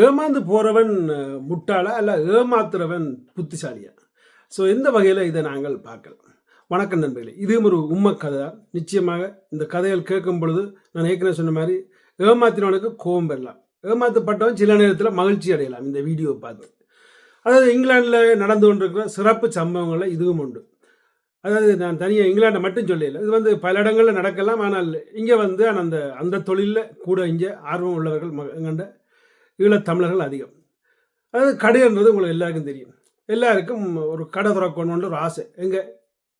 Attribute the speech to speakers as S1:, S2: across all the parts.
S1: ஏமாந்து போறவன் முட்டாளா? அல்ல ஏமாத்துறவன் புத்திசாலியா? ஸோ எந்த வகையில் இதை நாங்கள் பார்க்கலாம்? வணக்கம் நண்பர்களே. இதுவும் ஒரு உண்மை கதை. தான் நிச்சயமாக இந்த கதைகள் கேட்கும் பொழுது நான் ஏற்கனவே சொன்ன மாதிரி ஏமாத்தினவனுக்கு கோபம் பெறலாம் ஏமாத்தப்பட்டவன் சில நேரத்தில் மகிழ்ச்சி அடையலாம் இந்த வீடியோவை பார்த்து. அதாவது இங்கிலாந்தில் நடந்து கொண்டிருக்கிற சிறப்பு சம்பவங்களில் இதுவும் உண்டு. அதாவது நான் தனியாக இங்கிலாண்டை மட்டும் சொல்லல. இது வந்து பல இடங்களில் நடக்கலாம். ஆனால் இங்கே வந்து ஆனால் அந்த அந்த தொழிலில் கூட இங்கே ஆர்வம் உள்ளவர்கள் ம- எங்கண்ட ஈழத்தமிழர்கள் அதிகம். அதாவது கடைன்றது உங்களுக்கு எல்லாருக்கும் தெரியும். எல்லாருக்கும் ஒரு கடை திறக்கணுன்ற ஒரு ஆசை. எங்கே?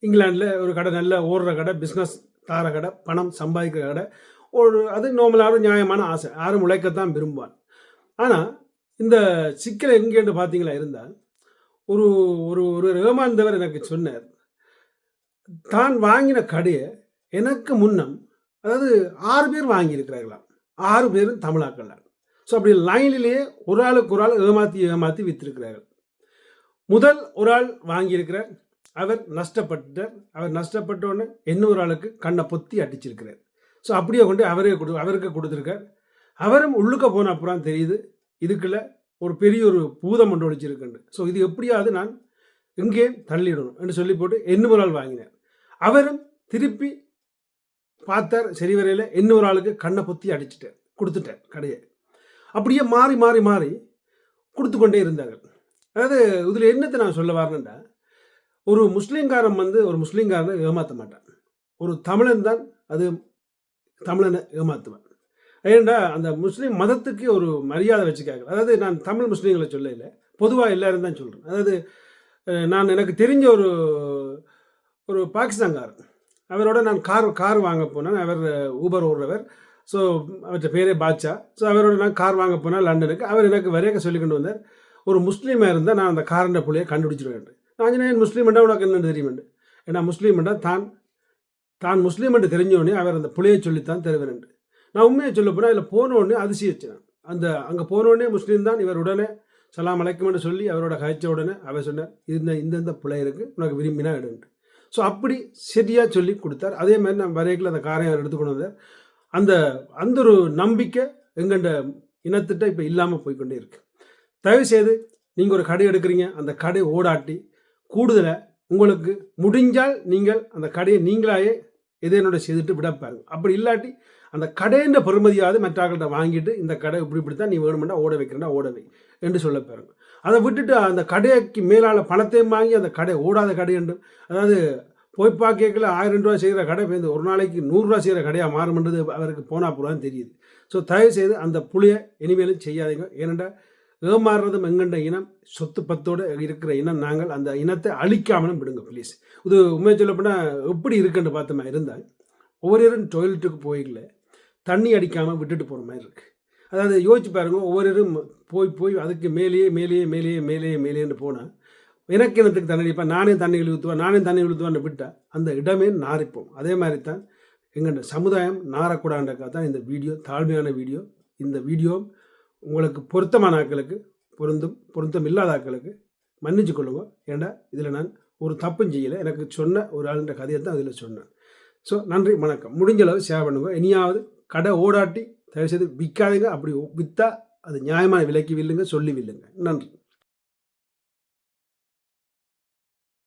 S1: இங்கிலாண்டில் ஒரு கடை நல்ல ஓடுற கடை பிஸ்னஸ் தார கடை பணம் சம்பாதிக்கிற கடை. ஒரு அது நார்மலான நியாயமான ஆசை. யாரும் உழைக்கத்தான் விரும்புவான் ஆனால் இந்த சிக்கல் எங்கேன்னு பார்த்தீங்களா இருந்தால் ஒரு ஒரு ஒரு ஏமாந்தவர் எனக்கு சொன்னார். தான் வாங்கின கடையை எனக்கு முன்னம் அதாவது ஆறு பேர் வாங்கியிருக்கிறார்களாம். ஆறு பேரும் தமிழாக்கள் ஸோ அப்படி லைனிலேயே ஒரு ஆளுக்கு ஒரு ஆள் ஏமாற்றி ஏமாற்றி வித்திருக்கிறார்கள். முதல் ஒரு ஆள் வாங்கியிருக்கிறார். அவர் நஷ்டப்பட்டார் அவர் நஷ்டப்பட்டோடனே இன்னொரு ஆளுக்கு கண்ணை பொத்தி அடிச்சிருக்கிறார். ஸோ அப்படியே கொண்டு அவரே கொடு அவருக்கு கொடுத்துருக்கார். அவரும் உள்ளுக்க போன அப்புறம் தெரியுது இதுக்குள்ள ஒரு பெரிய ஒரு பூதம் ஒன்று ஒழிச்சிருக்குண்டு ஸோ இது எப்படியாவது நான் இங்கே தள்ளிடணும் என்று சொல்லி போட்டு இன்னொரு ஆள் வாங்கினார். அவரும் திருப்பி பார்த்தார் சரி வரையில் இன்னொரு ஆளுக்கு கண்ணை பொத்தி அடிச்சிட்டார் கொடுத்துட்டார் கடையை. அப்படியே மாறி மாறி மாறி கொடுத்து கொண்டே இருந்தார்கள். அதாவது இதில் என்னத்தை நான் சொல்ல வரேன்டா? ஒரு முஸ்லீம்காரன் வந்து ஒரு முஸ்லீம்காரனை ஏமாற்ற மாட்டான். ஒரு தமிழன் தான் அது தமிழனை ஏமாற்றுவான் ஏன்டா? அந்த முஸ்லீம் மதத்துக்கு ஒரு மரியாதை வச்சுக்காங்க. அதாவது நான் தமிழ் முஸ்லீம்களை சொல்ல இல்லை பொதுவாக எல்லோரும் தான் சொல்கிறேன் அதாவது நான் எனக்கு தெரிஞ்ச ஒரு ஒரு பாகிஸ்தான்காரன். அவரோட நான் கார் கார் வாங்க போனேன். அவர் ஊபர் ஓடுறவர். ஸோ அவற்ற பேரே பாட்சா ஸோ அவரோட நான் கார் வாங்க போனால் லண்டனுக்கு. அவர் எனக்கு வரையக்க சொல்லி கொண்டு வந்தார். ஒரு முஸ்லீமாக இருந்தால் நான் அந்த காரண்ட புள்ளையை கண்டுபிடிச்சிருவேன் நான் சொன்னேன் முஸ்லீம்டா உனக்கு என்ன தெரியுமெண்டு ஏன்னா முஸ்லீம்டா தான் தான் முஸ்லீம் என்று தெரிஞ்ச அவர் அந்த புள்ளையை சொல்லித்தான் தருவேன் நான் உண்மையை சொல்ல போனால் அதில் போன உடனே அதிசயிச்சேன் அந்த அங்கே போன முஸ்லீம் தான் இவர் உடனே சலாம் அழைக்கும்னு சொல்லி அவரோட கழிச்ச உடனே அவர் சொன்னார் இந்த இந்தந்த பிள்ளை இருக்குது உனக்கு விரும்பினா எடுன்ட்டு ஸோ அப்படி சரியாக சொல்லி கொடுத்தார். அதே மாதிரி நான் வரைக்கில் அந்த காரையும் அவர் எடுத்துக்கொண்டு வந்தார். அந்த அந்த ஒரு நம்பிக்கை எங்கண்ட இனத்திட்ட இப்போ இல்லாமல் போய்க்கொண்டே இருக்கு. தயவு செய்து நீங்கள் ஒரு கடை எடுக்கிறீங்க அந்த கடை ஓடாட்டி கூடுதலாக உங்களுக்கு முடிஞ்சால் நீங்கள் அந்த கடையை நீங்களாயே எதேனோட செய்துட்டு விடப்பாருங்க அப்படி இல்லாட்டி அந்த கடைன்ற பெருமதியாவது மற்றவர்கள்ட்ட வாங்கிட்டு இந்த கடை இப்படி இப்படி தான் நீ வேணுமெண்டா ஓட வைக்கிறேன்டா ஓட வை என்று சொல்ல பாருங்க. அதை விட்டுட்டு அந்த கடைக்கு மேலால் பணத்தையும் வாங்கி அந்த கடை ஓடாத கடை என்று அதாவது போய் பார்க்கல ஆயிரம் ரூபா செய்கிற கடை வந்து ஒரு நாளைக்கு நூறுரூவா செய்கிற கடையாக மாறும்ன்றது அவருக்கு போனால் அப்புறம் தெரியுது. ஸோ தயவு செய்து அந்த புளியை இனிமேலும் செய்யாதீங்க. ஏனென்றால் ஏமாறுறதும் எங்கண்ட இனம் சொத்து பத்தோடு இருக்கிற இனம் நாங்கள் அந்த இனத்தை அழிக்காமலும் விடுங்க ப்ளீஸ் இது உண்மையை சொல்லப்போனால் எப்படி இருக்குன்னு பார்த்தோமா இருந்தால் ஒவ்வொருவரும் டொய்லெட்டுக்கு போயிக்கல தண்ணி அடிக்காமல் விட்டுட்டு போகிற மாதிரி இருக்குது அதாவது யோசிச்சு பாருங்க ஒவ்வொருவரும் போய் போய் அதுக்கு மேலேயே மேலேயே மேலேயே மேலேயே மேலேன்னு போனால் இனக்கிணத்துக்கு தண்ணி? அடிப்பேன் நானே தண்ணி இழுத்துவேன் நானே தண்ணி இழுத்துவேன்னு விட்டால் அந்த இடமே நாரிப்போம் அதே மாதிரி தான் எங்கள் சமுதாயம் நாரக்கூடாதுன்றக்காக தான் இந்த வீடியோ தாழ்மையான வீடியோ இந்த வீடியோ உங்களுக்கு பொருத்தமான ஆட்களுக்கு பொருந்தும் பொருத்தம் இல்லாத ஆட்களுக்கு மன்னிச்சு கொள்ளுங்க. ஏன்னா இதில் நான் ஒரு தப்பும் செய்யலை. எனக்கு சொன்ன ஒரு ஆளுன்ற கதையை தான் அதில் சொன்னேன். ஸோ நன்றி வணக்கம். முடிஞ்ச அளவு ஷேர் பண்ணுங்க. இனியாவது கடை ஓடாட்டி தயவுசெய்து விற்காதீங்க அப்படி விற்றா அது நியாயமான விலைக்கு வில்லுங்க சொல்லி வில்லுங்க. நன்றி.